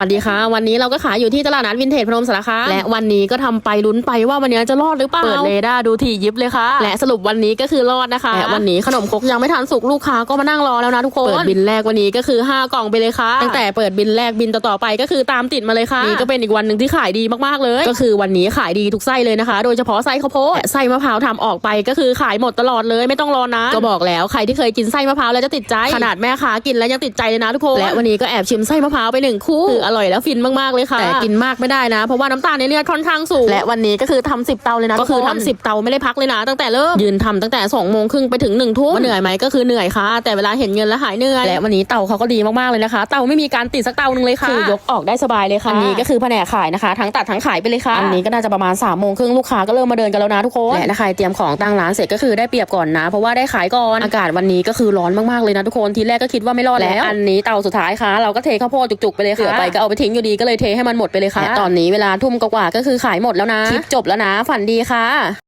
สวัสดีค่ะ วันนี้เราก็ขายอยู่ที่ตลาดนัดวินเทจพนมสารคามและวันนี้ก็ทำไปลุ้นไปว่าวันนี้จะรอดหรือเปล่า เปิดเรดาร์ดูถี่ยิบเลยค่ะ และสรุปวันนี้ก็คือรอดนะคะและวันนี้ขนมครกยังไม่ทันสุกลูกค้าก็มานั่งรอแล้วนะทุกคนเปิดบินแรกวันนี้ก็คือ 5 กล่องไปเลยค่ะ ตั้งแต่เปิดบินแรกบินต่อๆไปก็คือตามติดมาเลยค่ะนี่ก็เป็นอีกวันหนึ่งที่ขายดีมากๆเลย ก็คือวันนี้ขายดีทุกไส้เลยนะคะ โดยเฉพาะไส้ข้าวโพดและไส้มะพร้าวทำออกไปก็คือขายหมดตลอดเลยไม่ต้องรอนะก็บอกแล้วใครที่เคยกินไส้มะพร้าวแล้วจะติดใจขนาดแม่ค้ากินแล้วยังติดใจเลยนะทุกคนและวันนี้ก็แอบชิมไส้มะพร้าวไปหนึ่งคู่คืออร่อยแล้วฟินมากๆเลยค่ะแต่กินมากไม่ได้นะ เพราะว่าน้ำตาลในเลือดค่อนข้างสูงและวันนี้ก็คือทำสิบเตาเลยนะก็คือทำสิบเตาไม่ได้พักเลยนะ ตั้งแต่เริ่มยืนทำตั้งแต่2องโมงครึ่งไปถึง1นึ่ทุ่มว่าเหนื่อยไหมก็คือเหนื่อยค่ะ แต่เวลาเห็นเงินแล้วหายเหนื่อยและวันนี้เตาเขาก็ดีมากๆเลยนะคะ เตาไม่มีการติดสักเตาหนึงเลยค่ะคือยกออกได้สบายเลยค่ะอันนี้ก็คือแผนกขายนะคะ ทั้งตัดทั้งขายไปเลยค่ะอันนี้ก็น่าจะประมาณ3ามโมงครึ่งลูกค้าก็เริ่มมาเดินกันแล้วนะทุกคนและถ้าใครเตรียมของตั้งร้านเสร็จก็คือได้เปรียบก่อนนะ เพราะว่าได้ขายก่อนอากาศวันนี้ก็คือร้อนมากๆเลยนะทุกคนทีแรกก็คิดว่าไม่รอดแล้วอันนี้เตาสุดท้ายค่ะ เราก็เทข้าวโพดจุกๆไปเลยค่ะเหลือไปก็เอาไปทิ้งอยู่ดีก็เลยเทให้มันหมดไปเลยค่ะและตอนนี้เวลาทุ่มกว่าๆก็คือขายหมดแล้วนะ คลิปจบแล้วนะ ฝันดีค่ะ